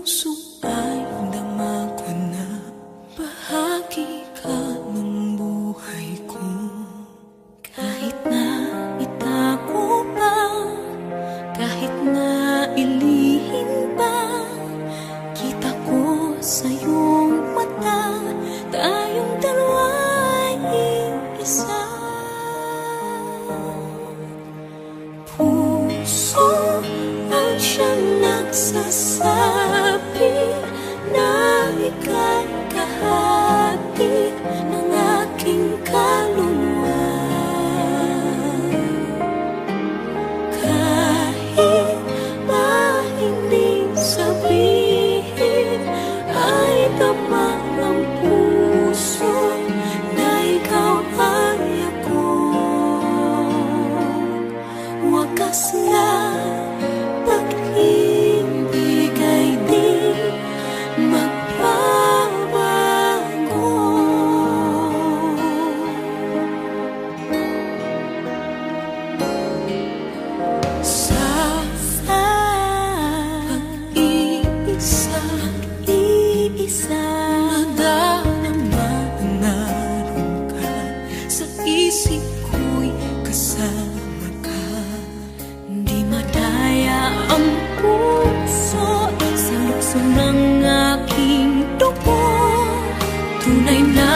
puso ay dama ko na bahagi ka ng buhay ko. Kahit na itago pa kahit na ilihim pa kita ko sa'yo. ikaw kahati ng aking kaluluwa. Kahit na hindi sabihin ay damay isa Nadalama na rin ka Sa isip ko'y kasama ka. Di madaya ang puso Sa lukso ng aking dugo. Tunay na